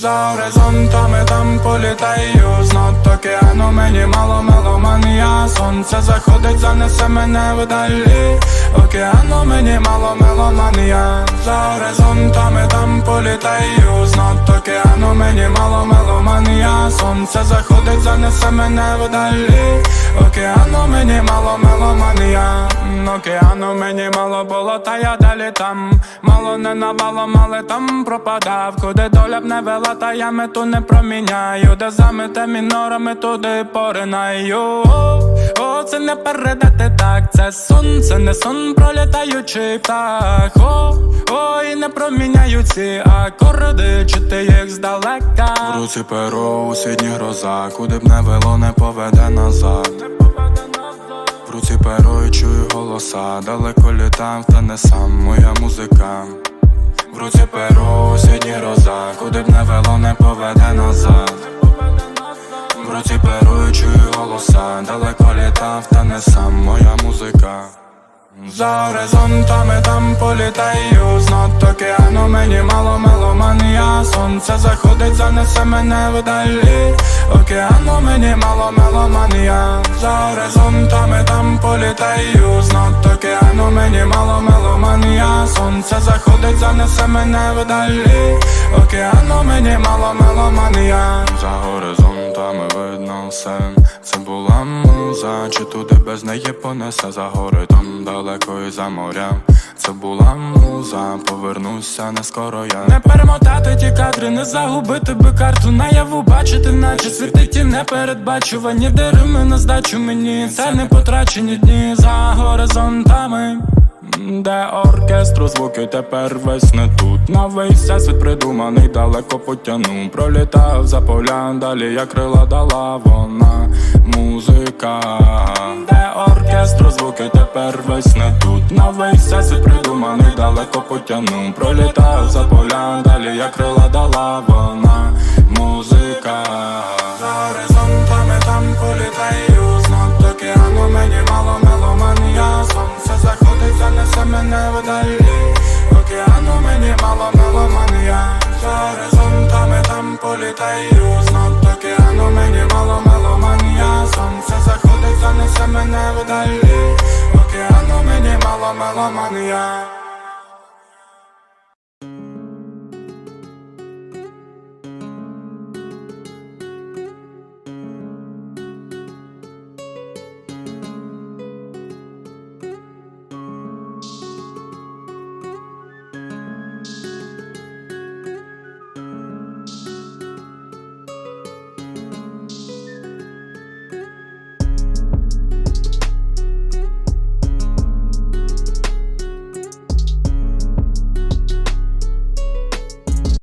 За горизонтами там політаю. Знот океану мені мало меломанія Сонце заходить, занесе мене вдалі. Океану мені мало меломанія За горизонтами там політаю. Знот океану мені мало меломанія Сонце заходить, занесе мене вдалі. Океану мені мало М, мені мало було, та я далі там. Мало не навалом, але там пропадав. Куди доля б не вела, та я мету не проміняю. Де замите мінорами, туди поринаю. О, це не передати так, це сон, це не сон, пролітаючий птах. О, о, і не проміняю ці акорди, чути їх здалека. В руці перо, у сідні гроза, куди б не вело, не поведе назад в руці перо чую голоса, далеко літам, та не сам моя музика. В руці перо, сьогодні гроза, куди б не вело, не поведе назад. В руці перо чую голоса, далеко літав, та не сам моя музика. За горизонтами там політаю Знот океану мені мало Сонце заходить, занесе мене вдалі. Океану мені мало меломанія. За горизонтами там політаю. Знот океану мені мало меломанія. Сонце заходить, занесе мене вдалі. Океану мені мало меломанія. За горизонтами видно все. Це була муза, чи туди без неї понесе? За гори там далеко і за моря. Це була муза, повернуся не скоро я. Не перемотати ті кадри, не загубити би карту наяву. Бачити, наче світить і непередбачувані Дерими на здачу мені, це не потрачені дні. За горизонтами. Де оркестру звуки тепер весь не тут. Весь всесвіт придуманий далеко потяну Пролітав за поля, далі як крила дала вона. Музика оркестру тепер весь не тут. Весь всесвіт придуманий далеко потяну Пролітав за поля, далі як крила дала вона. Музика. За горизонтами там політаю. Знак океану мені мало меломанія Сонце заходить, занесе мене вдалі Океану мені мало меломанія За горизонтами там політаю. Знак океану мені мало меломанія Сонце заходить, занесе мене вдалі Океану мені мало меломанія